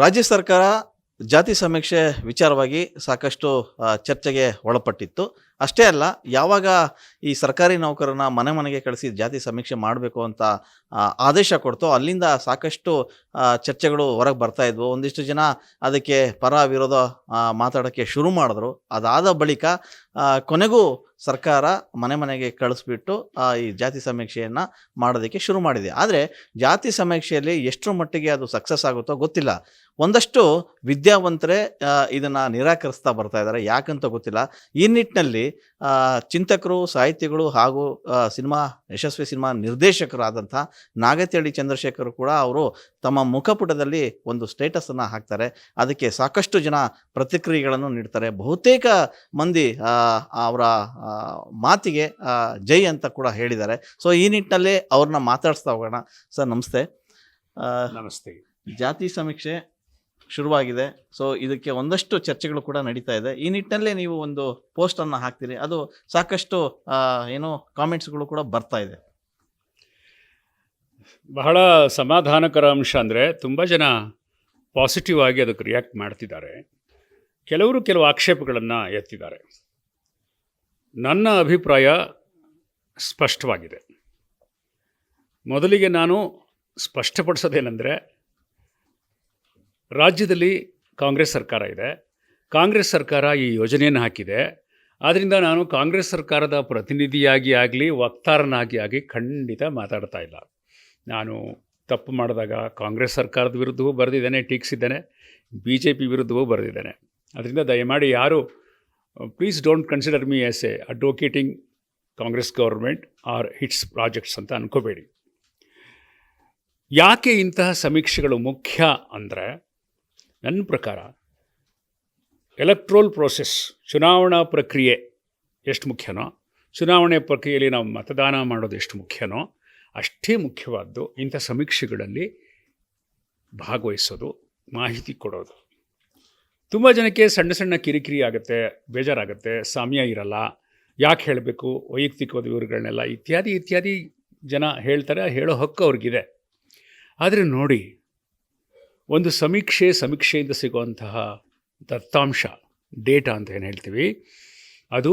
ರಾಜ್ಯ ಸರ್ಕಾರ ಜಾತಿ ಸಮೀಕ್ಷೆ ವಿಚಾರವಾಗಿ ಸಾಕಷ್ಟು ಚರ್ಚೆಗೆ ಒಳಪಟ್ಟಿತ್ತು. ಅಷ್ಟೇ ಅಲ್ಲ, ಯಾವಾಗ ಈ ಸರ್ಕಾರಿ ನೌಕರನ ಮನೆ ಮನೆಗೆ ಕಳಿಸಿ ಜಾತಿ ಸಮೀಕ್ಷೆ ಮಾಡಬೇಕು ಅಂತ ಆದೇಶ ಕೊಡ್ತೋ ಅಲ್ಲಿಂದ ಸಾಕಷ್ಟು ಚರ್ಚೆಗಳು ಹೊರಗೆ ಬರ್ತಾ ಇದ್ವು. ಒಂದಿಷ್ಟು ಜನ ಅದಕ್ಕೆ ಪರ ವಿರೋಧ ಮಾತಾಡೋಕ್ಕೆ ಶುರು ಮಾಡಿದ್ರು. ಅದಾದ ಬಳಿಕ ಕೊನೆಗೂ ಸರ್ಕಾರ ಮನೆ ಮನೆಗೆ ಕಳಿಸ್ಬಿಟ್ಟು ಈ ಜಾತಿ ಸಮೀಕ್ಷೆಯನ್ನು ಮಾಡೋದಕ್ಕೆ ಶುರು ಮಾಡಿದೆ. ಆದರೆ ಜಾತಿ ಸಮೀಕ್ಷೆಯಲ್ಲಿ ಎಷ್ಟರ ಮಟ್ಟಿಗೆ ಅದು ಸಕ್ಸಸ್ ಆಗುತ್ತೋ ಗೊತ್ತಿಲ್ಲ. ಒಂದಷ್ಟು ವಿದ್ಯಾವಂತರೇ ಇದನ್ನು ನಿರಾಕರಿಸ್ತಾ ಬರ್ತಾ ಇದ್ದಾರೆ ಯಾಕಂತ ಗೊತ್ತಿಲ್ಲ. ಈ ನಿಟ್ಟಿನಲ್ಲಿ ಚಿಂತಕರು ಸಾಹಿತಿಗಳು ಹಾಗೂ ಸಿನಿಮಾ ಯಶಸ್ವಿ ಸಿನಿಮಾ ನಿರ್ದೇಶಕರಾದಂಥ ನಾಗತಿಹಳ್ಳಿ ಚಂದ್ರಶೇಖರ್ ಕೂಡ ಅವರು ತಮ್ಮ ಮುಖಪುಟದಲ್ಲಿ ಒಂದು ಸ್ಟೇಟಸನ್ನು ಹಾಕ್ತಾರೆ. ಅದಕ್ಕೆ ಸಾಕಷ್ಟು ಜನ ಪ್ರತಿಕ್ರಿಯೆಗಳನ್ನು ನೀಡ್ತಾರೆ. ಬಹುತೇಕ ಮಂದಿ ಅವರ ಮಾತಿಗೆ ಜೈ ಅಂತ ಕೂಡ ಹೇಳಿದ್ದಾರೆ. ಸೊ ಈ ನಿಟ್ಟಿನಲ್ಲಿ ಅವ್ರನ್ನ ಮಾತಾಡಿಸ್ತಾ ಹೋಗೋಣ. ಸರ್ ನಮಸ್ತೆ. ನಮಸ್ತೆ. ಜಾತಿ ಸಮೀಕ್ಷೆ ಶುರುವಾಗಿದೆ. ಸೊ ಇದಕ್ಕೆ ಒಂದಷ್ಟು ಚರ್ಚೆಗಳು ಕೂಡ ನಡೀತಾ ಇದೆ. ಈ ನಿಟ್ಟಿನಲ್ಲೇ ನೀವು ಒಂದು ಪೋಸ್ಟನ್ನು ಹಾಕ್ತೀರಿ. ಅದು ಸಾಕಷ್ಟು ಏನು ಕಾಮೆಂಟ್ಸ್ಗಳು ಕೂಡ ಬರ್ತಾ ಇದೆ. ಬಹಳ ಸಮಾಧಾನಕರ ಅಂಶ ಅಂದರೆ ತುಂಬ ಜನ ಪಾಸಿಟಿವ್ ಆಗಿ ಅದಕ್ಕೆ ರಿಯಾಕ್ಟ್ ಮಾಡ್ತಿದ್ದಾರೆ. ಕೆಲವರು ಕೆಲವು ಆಕ್ಷೇಪಗಳನ್ನು ಎತ್ತಿದ್ದಾರೆ. ನನ್ನ ಅಭಿಪ್ರಾಯ ಸ್ಪಷ್ಟವಾಗಿದೆ. ಮೊದಲಿಗೆ ನಾನು ಸ್ಪಷ್ಟಪಡಿಸೋದೇನೆಂದರೆ ರಾಜ್ಯದಲ್ಲಿ ಕಾಂಗ್ರೆಸ್ ಸರ್ಕಾರ ಇದೆ. ಕಾಂಗ್ರೆಸ್ ಸರ್ಕಾರ ಈ ಯೋಜನೆಯನ್ನು ಹಾಕಿದೆ. ಆದ್ದರಿಂದ ನಾನು ಕಾಂಗ್ರೆಸ್ ಸರ್ಕಾರದ ಪ್ರತಿನಿಧಿಯಾಗಿ ಆಗಲಿ, ವಕ್ತಾರನಾಗಿ ಆಗಿ ಖಂಡಿತ ಮಾತಾಡ್ತಾ ಇಲ್ಲ. ನಾನು ತಪ್ಪು ಮಾಡಿದಾಗ ಕಾಂಗ್ರೆಸ್ ಸರ್ಕಾರದ ವಿರುದ್ಧವೂ ಬರೆದಿದ್ದೇನೆ, ಟೀಕಿಸಿದ್ದೇನೆ ಬಿ ಜೆ ಪಿ ವಿರುದ್ಧವೂ ಬರೆದಿದ್ದೇನೆ. ಅದರಿಂದ ದಯಮಾಡಿ ಯಾರು please don't consider me as a advocating Congress government or its projects ಅಂತ ಅಂದ್ಕೋಬೇಡಿ ಯಾಕೆ ಇಂತಹ ಸಮೀಕ್ಷೆಗಳು ಮುಖ್ಯ ಅಂದರೆ ನನ್ನ ಪ್ರಕಾರ ಎಲೆಕ್ಟ್ರೋಲ್ ಪ್ರೋಸೆಸ್ ಚುನಾವಣಾ ಪ್ರಕ್ರಿಯೆ ಎಷ್ಟು ಮುಖ್ಯನೋ, ಚುನಾವಣೆ ಪ್ರಕ್ರಿಯೆಯಲ್ಲಿ ನಾವು ಮತದಾನ ಮಾಡೋದು ಎಷ್ಟು ಮುಖ್ಯನೋ, ಅಷ್ಟೇ ಮುಖ್ಯವಾದ್ದು ಇಂಥ ಸಮೀಕ್ಷೆಗಳಲ್ಲಿ ಭಾಗವಹಿಸೋದು, ಮಾಹಿತಿ ಕೊಡೋದು. ತುಂಬ ಜನಕ್ಕೆ ಸಣ್ಣ ಸಣ್ಣ ಕಿರಿಕಿರಿ ಆಗುತ್ತೆ, ಬೇಜಾರಾಗುತ್ತೆ, ಸಾಮ್ಯ ಇರಲ್ಲ, ಯಾಕೆ ಹೇಳಬೇಕು, ವೈಯಕ್ತಿಕವಾದ ವಿವರಗಳನ್ನೆಲ್ಲ ಇತ್ಯಾದಿ ಇತ್ಯಾದಿ ಜನ ಹೇಳ್ತಾರೆ, ಹೇಳೋ ಹಕ್ಕು ಅವ್ರಿಗಿದೆ. ಆದರೆ ನೋಡಿ ಒಂದು ಸಮೀಕ್ಷೆ ಸಮೀಕ್ಷೆಯಿಂದ ಸಿಗುವಂತಹ ದತ್ತಾಂಶ ಡೇಟಾ ಅಂತ ಏನು ಹೇಳ್ತೀವಿ ಅದು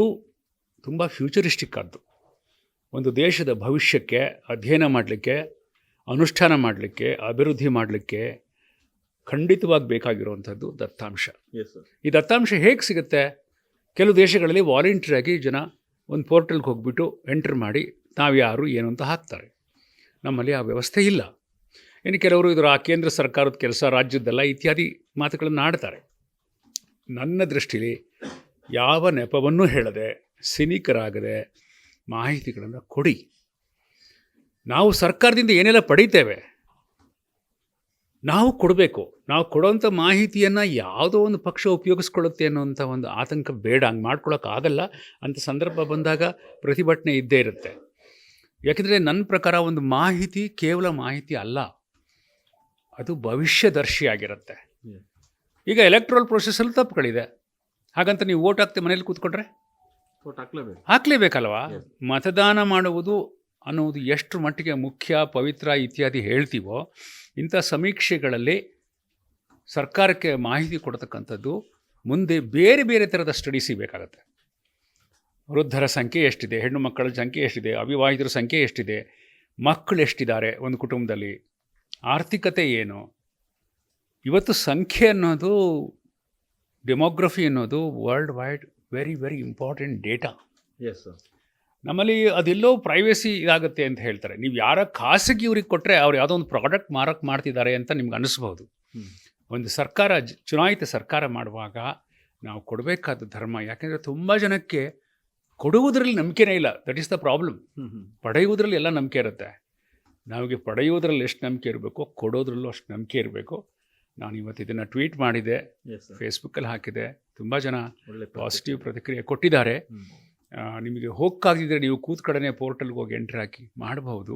ತುಂಬ ಫ್ಯೂಚರಿಸ್ಟಿಕ್ ಆದ್ದು. ಒಂದು ದೇಶದ ಭವಿಷ್ಯಕ್ಕೆ ಅಧ್ಯಯನ ಮಾಡಲಿಕ್ಕೆ ಅನುಷ್ಠಾನ ಮಾಡಲಿಕ್ಕೆ ಅಭಿವೃದ್ಧಿ ಮಾಡಲಿಕ್ಕೆ ಖಂಡಿತವಾಗಿ ಬೇಕಾಗಿರುವಂಥದ್ದು ದತ್ತಾಂಶ. ಈ ದತ್ತಾಂಶ ಹೇಗೆ ಸಿಗುತ್ತೆ? ಕೆಲವು ದೇಶಗಳಲ್ಲಿ ವಾಲಂಟಿಯರಾಗಿ ಜನ ಒಂದು ಪೋರ್ಟಲ್ಗೆ ಹೋಗ್ಬಿಟ್ಟು ಎಂಟ್ರ್ ಮಾಡಿ ತಾವು ಯಾರು ಏನು ಅಂತ ಹಾಕ್ತಾರೆ. ನಮ್ಮಲ್ಲಿ ಆ ವ್ಯವಸ್ಥೆ ಇಲ್ಲ. ಇನ್ನು ಕೆಲವರು ಇದರ ಆ ಕೇಂದ್ರ ಸರ್ಕಾರದ ಕೆಲಸ, ರಾಜ್ಯದ್ದೆಲ್ಲ ಇತ್ಯಾದಿ ಮಾತುಗಳನ್ನು ಆಡ್ತಾರೆ. ನನ್ನ ದೃಷ್ಟಿಲಿ ಯಾವ ನೆಪವನ್ನೂ ಹೇಳದೆ, ಸಿನಿಕರಾಗದೆ ಮಾಹಿತಿಗಳನ್ನು ಕೊಡಿ. ನಾವು ಸರ್ಕಾರದಿಂದ ಏನೆಲ್ಲ ಪಡಿತೇವೆ? ನಾವು ಕೊಡಬೇಕು. ನಾವು ಕೊಡೋಂಥ ಮಾಹಿತಿಯನ್ನು ಯಾವುದೋ ಒಂದು ಪಕ್ಷ ಉಪಯೋಗಿಸ್ಕೊಳ್ಳುತ್ತೆ ಅನ್ನೋಂಥ ಒಂದು ಆತಂಕ ಬೇಡ. ಹಂಗೆ ಮಾಡ್ಕೊಳ್ಳೋಕ್ಕಾಗಲ್ಲ ಅಂಥ ಸಂದರ್ಭ ಬಂದಾಗ ಪ್ರತಿಭಟನೆ ಇದ್ದೇ ಇರುತ್ತೆ. ಯಾಕೆಂದರೆ ನನ್ನ ಪ್ರಕಾರ ಒಂದು ಮಾಹಿತಿ ಕೇವಲ ಮಾಹಿತಿ ಅಲ್ಲ. ಅದು ಭವಿಷ್ಯದರ್ಶಿಯಾಗಿರುತ್ತೆ. ಈಗ ಎಲೆಕ್ಟ್ರಲ್ ಪ್ರೊಸೆಸ್ಸಲ್ಲಿ ತಪ್ಪುಗಳಿದೆ. ಹಾಗಂತ ನೀವು ಓಟ್ ಹಾಕ್ತಿ ಮನೇಲಿ ಕೂತ್ಕೊಂಡ್ರೆ? ಹಾಕ್ಲೇಬೇಕಲ್ವಾ? ಮತದಾನ ಮಾಡುವುದು ಅನ್ನೋದು ಎಷ್ಟು ಮಟ್ಟಿಗೆ ಮುಖ್ಯ ಪವಿತ್ರ ಇತ್ಯಾದಿ ಹೇಳ್ತೀವೋ ಇಂಥ ಸಮೀಕ್ಷೆಗಳಲ್ಲಿ ಸರ್ಕಾರಕ್ಕೆ ಮಾಹಿತಿ ಕೊಡ್ತಕ್ಕಂಥದ್ದು ಮುಂದೆ ಬೇರೆ ಬೇರೆ ಥರದ ಸ್ಟಡೀಸ್ ಬೇಕಾಗುತ್ತೆ. ವೃದ್ಧರ ಸಂಖ್ಯೆ ಎಷ್ಟಿದೆ ಹೆಣ್ಣು ಮಕ್ಕಳ ಸಂಖ್ಯೆ ಎಷ್ಟಿದೆ ಅವಿವಾಹಿತರ ಸಂಖ್ಯೆ ಎಷ್ಟಿದೆ ಮಕ್ಕಳು ಎಷ್ಟಿದ್ದಾರೆ ಒಂದು ಕುಟುಂಬದಲ್ಲಿ? ಆರ್ಥಿಕತೆ ಏನು? ಇವತ್ತು ಸಂಖ್ಯೆ ಅನ್ನೋದು ಡೆಮೋಗ್ರಫಿ ಅನ್ನೋದು world wide very very important data is ನಮ್ಮಲ್ಲಿ ಅದೆಲ್ಲೋ ಪ್ರೈವೇಸಿ ಇದಾಗುತ್ತೆ ಅಂತ ಹೇಳ್ತಾರೆ. ನೀವು ಯಾರ ಖಾಸಗಿಯವ್ರಿಗೆ ಕೊಟ್ಟರೆ ಅವ್ರು ಯಾವುದೋ ಒಂದು ಪ್ರಾಡಕ್ಟ್ ಮಾರಕ್ಕೆ ಮಾಡ್ತಿದ್ದಾರೆ ಅಂತ ನಿಮ್ಗೆ ಅನಿಸ್ಬೋದು. ಒಂದು ಸರ್ಕಾರ ಚುನಾಯಿತ ಸರ್ಕಾರ ಮಾಡುವಾಗ ನಾವು ಕೊಡಬೇಕಾದ ಧರ್ಮ ಯಾಕೆಂದರೆ ತುಂಬ ಜನಕ್ಕೆ ಕೊಡುವುದರಲ್ಲಿ ನಂಬಿಕೆನೇ ಇಲ್ಲ. ದಟ್ ಈಸ್ ದ ಪ್ರಾಬ್ಲಮ್ ಪಡೆಯುವುದರಲ್ಲಿ ಎಲ್ಲ ನಂಬಿಕೆ ಇರುತ್ತೆ. ನಮಗೆ ಪಡೆಯುವುದರಲ್ಲಿ ಎಷ್ಟು ನಂಬಿಕೆ ಇರಬೇಕು ಕೊಡೋದ್ರಲ್ಲೂ ಅಷ್ಟು ನಂಬಿಕೆ ಇರಬೇಕು. ನಾನು ಇವತ್ತು ಇದನ್ನು ಟ್ವೀಟ್ ಮಾಡಿದೆ ಫೇಸ್ಬುಕ್ಕಲ್ಲಿ ಹಾಕಿದೆ ತುಂಬ ಜನ ಪಾಸಿಟಿವ್ ಪ್ರತಿಕ್ರಿಯೆ ಕೊಟ್ಟಿದ್ದಾರೆ. ನಿಮಗೆ ಹೋಗಕ್ಕಾಗಿದ್ದರೆ ನೀವು ಕೂತ್ ಕಡೆನೇ ಪೋರ್ಟಲ್ಗೆ ಹೋಗಿ ಎಂಟ್ರಿ ಹಾಕಿ ಮಾಡಬಹುದು.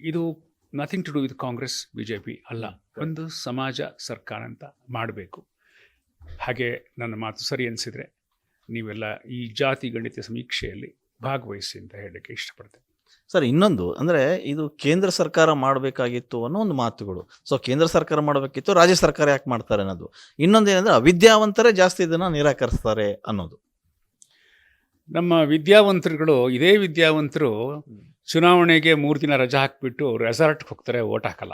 ಇದು nothing to do with Congress B J P ಅಲ್ಲ ಒಂದು ಸಮಾಜ ಸರ್ಕಾರ ಅಂತ ಮಾಡಬೇಕು. ಹಾಗೆ ನನ್ನ ಮಾತು ಸರಿ ಅನಿಸಿದರೆ ನೀವೆಲ್ಲ ಈ ಜಾತಿ ಗಣಿತ ಸಮೀಕ್ಷೆಯಲ್ಲಿ ಭಾಗವಹಿಸಿ ಅಂತ ಹೇಳಕ್ಕೆ ಇಷ್ಟಪಡ್ತೇನೆ. ಸರ್ ಇನ್ನೊಂದು. ಅಂದರೆ ಇದು ಕೇಂದ್ರ ಸರ್ಕಾರ ಮಾಡಬೇಕಾಗಿತ್ತು ಅನ್ನೋ ಒಂದು ಮಾತುಗಳು. ಸೊ ಕೇಂದ್ರ ಸರ್ಕಾರ ಮಾಡಬೇಕಿತ್ತು ರಾಜ್ಯ ಸರ್ಕಾರ ಯಾಕೆ ಮಾಡ್ತಾರೆ ಅನ್ನೋದು. ಇನ್ನೊಂದು ಏನಂದ್ರೆ ಅವಿದ್ಯಾವಂತರೇ ಜಾಸ್ತಿ ಇದನ್ನು ನಿರಾಕರಿಸ್ತಾರೆ ಅನ್ನೋದು. ನಮ್ಮ ವಿದ್ಯಾವಂತರುಗಳು ಇದೇ ವಿದ್ಯಾವಂತರು ಚುನಾವಣೆಗೆ ಮೂರು ದಿನ ರಜೆ ಹಾಕಿಬಿಟ್ಟು ರೆಸಾರ್ಟ್ಗೆ ಹೋಗ್ತಾರೆ ಓಟ್ ಹಾಕಲ್ಲ.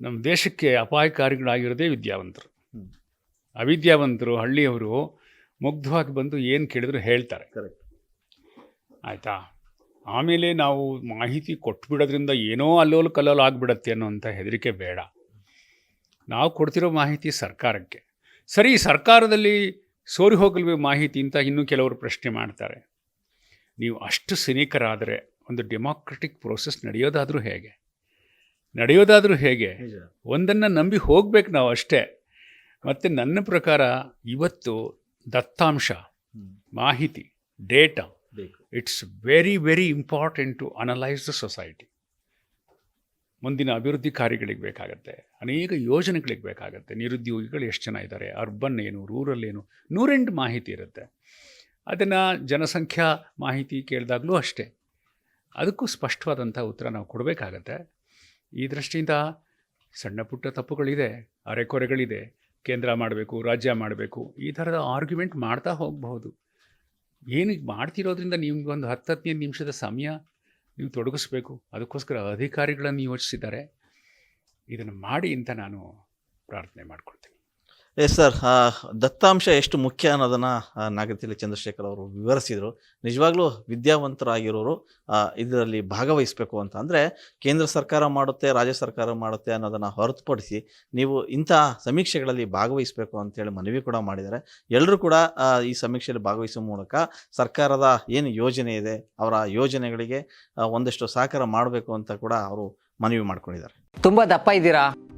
ನಮ್ಮ ದೇಶಕ್ಕೆ ಅಪಾಯಕಾರಿಗಳಾಗಿರೋದೇ ವಿದ್ಯಾವಂತರು. ಅವಿದ್ಯಾವಂತರು ಹಳ್ಳಿಯವರು ಮುಗ್ಧವಾಗಿ ಬಂದು ಏನು ಕೇಳಿದ್ರು ಹೇಳ್ತಾರೆ. ಕರೆಕ್ಟ್ ಆಯಿತಾ? ಆಮೇಲೆ ನಾವು ಮಾಹಿತಿ ಕೊಟ್ಬಿಡೋದ್ರಿಂದ ಏನೋ ಅಲ್ಲೋಲು ಕಲ್ಲೋಲು ಆಗಿಬಿಡತ್ತೆ ಅನ್ನೋಂಥ ಹೆದರಿಕೆ ಬೇಡ. ನಾವು ಕೊಡ್ತಿರೋ ಮಾಹಿತಿ ಸರ್ಕಾರಕ್ಕೆ. ಸರಿ ಸರ್ಕಾರದಲ್ಲಿ ಸೋರಿ ಹೋಗಲ್ವೇ ಮಾಹಿತಿ ಅಂತ ಇನ್ನೂ ಕೆಲವರು ಪ್ರಶ್ನೆ ಮಾಡ್ತಾರೆ. ನೀವು ಅಷ್ಟು ಸಿನಿಕರಾದರೆ ಒಂದು ಡೆಮಾಕ್ರೆಟಿಕ್ ಪ್ರೋಸೆಸ್ ನಡೆಯೋದಾದರೂ ಹೇಗೆ? ನಡೆಯೋದಾದರೂ ಹೇಗೆ? ಒಂದನ್ನು ನಂಬಿ ಹೋಗ್ಬೇಕು ನಾವು ಅಷ್ಟೇ. ಮತ್ತು ನನ್ನ ಪ್ರಕಾರ ಇವತ್ತು ದತ್ತಾಂಶ ಮಾಹಿತಿ data it's very very important to analyse the society ಮುಂದಿನ ಅಭಿವೃದ್ಧಿ ಕಾರ್ಯಗಳಿಗೆ ಬೇಕಾಗತ್ತೆ, ಅನೇಕ ಯೋಜನೆಗಳಿಗೆ ಬೇಕಾಗತ್ತೆ. ನಿರುದ್ಯೋಗಿಗಳು ಎಷ್ಟು ಜನ ಇದ್ದಾರೆ ಅರ್ಬನ್ ಏನು ರೂರಲ್ ಏನು, ನೂರೆಂಟು ಮಾಹಿತಿ ಇರುತ್ತೆ. ಅದನ್ನು ಜನಸಂಖ್ಯಾ ಮಾಹಿತಿ ಕೇಳಿದಾಗಲೂ ಅಷ್ಟೇ. ಅದಕ್ಕೂ ಸ್ಪಷ್ಟವಾದಂಥ ಉತ್ತರ ನಾವು ಕೊಡಬೇಕಾಗತ್ತೆ. ಈ ದೃಷ್ಟಿಯಿಂದ ಸಣ್ಣ ಪುಟ್ಟ ತಪ್ಪುಗಳಿದೆ, ಅರೆಕೊರೆಗಳಿದೆ. ಕೇಂದ್ರ ಮಾಡಬೇಕು, ರಾಜ್ಯ ಮಾಡಬೇಕು, ಈ ಥರದ ಆರ್ಗ್ಯುಮೆಂಟ್ ಮಾಡ್ತಾ ಹೋಗಬಹುದು. ಏನಕ್ಕೆ ಮಾಡ್ತಿರೋದ್ರಿಂದ ನಿಮ್ಗೊಂದು ಹತ್ತು ಹದಿನೈದು ನಿಮಿಷದ ಸಮಯ ನೀವು ತೊಡಗಿಸ್ಬೇಕು? ಅದಕ್ಕೋಸ್ಕರ ಅಧಿಕಾರಿಗಳನ್ನು ಯೋಚಿಸಿದ್ದಾರೆ ಇದನ್ನು ಮಾಡಿ ಅಂತ ನಾನು ಪ್ರಾರ್ಥನೆ ಮಾಡ್ಕೊಳ್ತೀನಿ. ಎಸ್ ಸರ್ ದತ್ತಾಂಶ ಎಷ್ಟು ಮುಖ್ಯ ಅನ್ನೋದನ್ನು ನಾಗತಿಲಿ ಚಂದ್ರಶೇಖರ್ ಅವರು ವಿವರಿಸಿದರು. ನಿಜವಾಗ್ಲೂ ವಿದ್ಯಾವಂತರಾಗಿರೋರು ಇದರಲ್ಲಿ ಭಾಗವಹಿಸಬೇಕು ಅಂತ. ಅಂದರೆ ಕೇಂದ್ರ ಸರ್ಕಾರ ಮಾಡುತ್ತೆ, ರಾಜ್ಯ ಸರ್ಕಾರ ಮಾಡುತ್ತೆ ಅನ್ನೋದನ್ನು ಹೊರತುಪಡಿಸಿ ನೀವು ಇಂಥ ಸಮೀಕ್ಷೆಗಳಲ್ಲಿ ಭಾಗವಹಿಸಬೇಕು ಅಂತೇಳಿ ಮನವಿ ಕೂಡ ಮಾಡಿದ್ದಾರೆ. ಎಲ್ಲರೂ ಕೂಡ ಈ ಸಮೀಕ್ಷೆಯಲ್ಲಿ ಭಾಗವಹಿಸುವ ಮೂಲಕ ಸರ್ಕಾರದ ಏನು ಯೋಜನೆ ಇದೆ, ಅವರ ಯೋಜನೆಗಳಿಗೆ ಒಂದಷ್ಟು ಸಹಕಾರ ಮಾಡಬೇಕು ಅಂತ ಕೂಡ ಅವರು ಮನವಿ ಮಾಡ್ಕೊಂಡಿದ್ದಾರೆ. ತುಂಬ ದಪ್ಪ ಇದ್ದೀರಾ?